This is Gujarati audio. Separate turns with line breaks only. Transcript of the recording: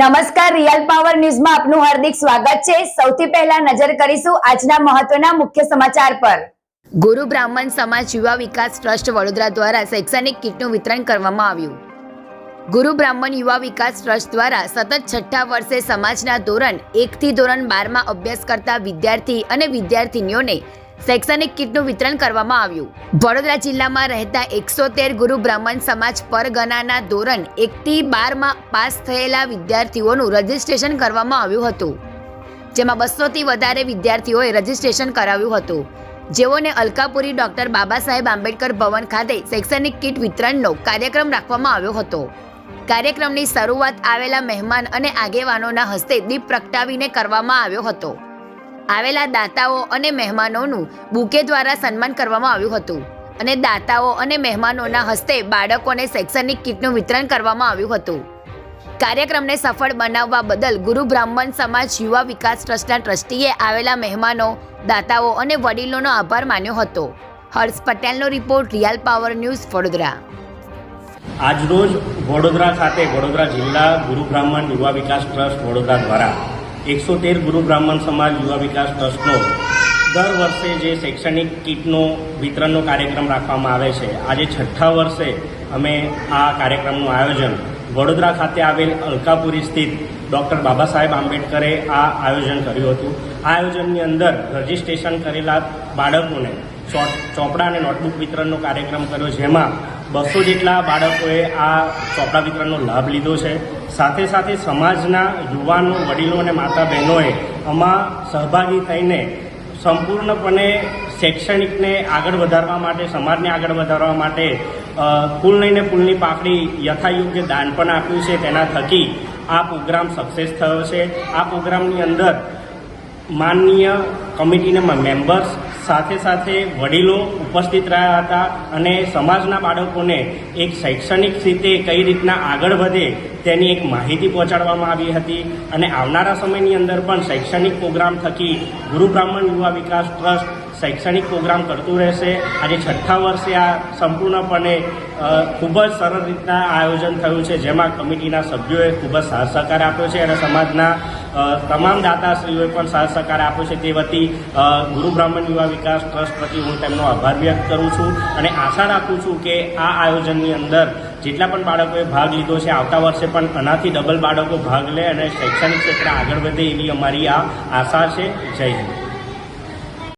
નમસ્કાર રિયલ પાવર ન્યૂઝમાં આપનું હાર્દિક સ્વાગત છે. સૌથી પહેલા નજર કરીશું આજના મહત્વના મુખ્ય સમાચાર પર. ગુરુ બ્રાહ્મણ સમાજ યુવા વિકાસ ટ્રસ્ટ વડોદરા દ્વારા શૈક્ષણિક કીટનું વિતરણ કરવામાં આવ્યું. ગુરુ બ્રાહ્મણ યુવા વિકાસ ટ્રસ્ટ દ્વારા સતત છઠ્ઠા વર્ષે સમાજના ધોરણ એકથી ધોરણ બારમાં અભ્યાસ કરતા વિદ્યાર્થી અને વિદ્યાર્થીનીઓને શૈક્ષણિક કીટનું વિતરણ કરવામાં આવ્યું. વડોદરા જિલ્લામાં રહેતા એકસો તેર ગુરુ બ્રાહ્મણ સમાજ પરગણાના ધોરણ એકથી બારમાં પાસ થયેલા વિદ્યાર્થીઓનું રજિસ્ટ્રેશન કરવામાં આવ્યું હતું. જેમાં બસોથી વધારે વિદ્યાર્થીઓએ રજીસ્ટ્રેશન કરાવ્યું હતું. જેઓને અલકાપુરી ડોક્ટર બાબા સાહેબ આંબેડકર ભવન ખાતે શૈક્ષણિક કીટ વિતરણનો કાર્યક્રમ રાખવામાં આવ્યો હતો. કાર્યક્રમની શરૂઆત આવેલા મહેમાન અને આગેવાનોના હસ્તે દીપ પ્રગટાવીને કરવામાં આવ્યો હતો. આવેલા દાતાઓ અને મહેમાનોનું બુકે દ્વારા સન્માન કરવામાં આવ્યું હતું. અને દાતાઓ અને મહેમાનોના હસ્તે બાળકોને શૈક્ષણિક કીટનું વિતરણ કરવામાં આવ્યું હતું. કાર્યક્રમને સફળ બનાવવા બદલ ગુરુ બ્રાહ્મણ સમાજ યુવા વિકાસ ટ્રસ્ટના ટ્રસ્ટીએ આવેલા મહેમાનો, દાતાઓ અને વડીલોનો આભાર માન્યો હતો. હર્ષ પટેલનો report real power news Vadodara.
આજરોજ વડોદરા ખાતે વડોદરા જિલ્લા ગુરુ બ્રાહ્મણ યુવા વિકાસ ટ્રસ્ટ વડોદરા દ્વારા એકસો તેર ગુરુ બ્રાહ્મણ સમાજ યુવા વિકાસ ટ્રસ્ટનો દર વર્ષે જે શૈક્ષણિક કીટનો વિતરણનો કાર્યક્રમ રાખવામાં આવે છે. આજે છઠ્ઠા વર્ષે અમે આ કાર્યક્રમનું આયોજન વડોદરા ખાતે આવેલ અલકાપુરી સ્થિત ડૉક્ટર બાબા સાહેબ આંબેડકરે આ આયોજન કર્યું હતું. આ આયોજનની અંદર રજીસ્ટ્રેશન કરેલા બાળકોને ચોપડા અને નોટબુક વિતરણનો કાર્યક્રમ કર્યો, જેમાં બસો જેટલા બાળકોએ આ ચોપડા વિતરણનો લાભ લીધો છે. સાથે સાથે સમાજના યુવાનો, વડીલો અને માતા બહેનોએ આમાં સહભાગી થઈને સંપૂર્ણપણે શૈક્ષણિકને આગળ વધારવા માટે, સમાજને આગળ વધારવા માટે કુલ લઈને પુલની પાકડી યથાયોગ્ય દાન પણ આપ્યું છે. તેના થકી આ પ્રોગ્રામ સક્સેસ થયો છે. આ પ્રોગ્રામની અંદર માનનીય કમિટીના મેમ્બર્સ સાથે સાથે વડીલો ઉપસ્થિત રહ્યા હતા અને સમાજના બાળકોને એક શૈક્ષણિક રીતે કઈ રીતના આગળ વધે તેની એક માહિતી પહોંચાડવામાં આવી હતી અને આવનારા સમયની અંદર પણ શૈક્ષણિક પ્રોગ્રામ થકી ગુરુ બ્રાહ્મણ યુવા વિકાસ ટ્રસ્ટ શૈક્ષણિક પ્રોગ્રામ કરતું રહેશે. આજે છઠ્ઠા વર્ષે આ સંપૂર્ણપણે ખૂબ જ સરળ રીતના આયોજન થયું છે. જેમાં કમિટીના સભ્યોએ ખૂબ જ સાથ સહકાર આપ્યો છે અને સમાજના તમામ દાતાશ્રીઓએ પણ સાથ સહકાર આપ્યો છે તે વતી ગુરુ બ્રાહ્મણ યુવા વિકાસ ટ્રસ્ટ પ્રતિ હું તેમનો આભાર વ્યક્ત કરું છું અને આશા રાખું છું કે આ આયોજનની અંદર જેટલા પણ બાળકોએ ભાગ લીધો છે, આવતા વર્ષે પણ આનાથી ડબલ બાળકો ભાગ લે અને શૈક્ષણિક ક્ષેત્રે આગળ વધે એવી અમારી આ આશા છે. જય હિન્દ.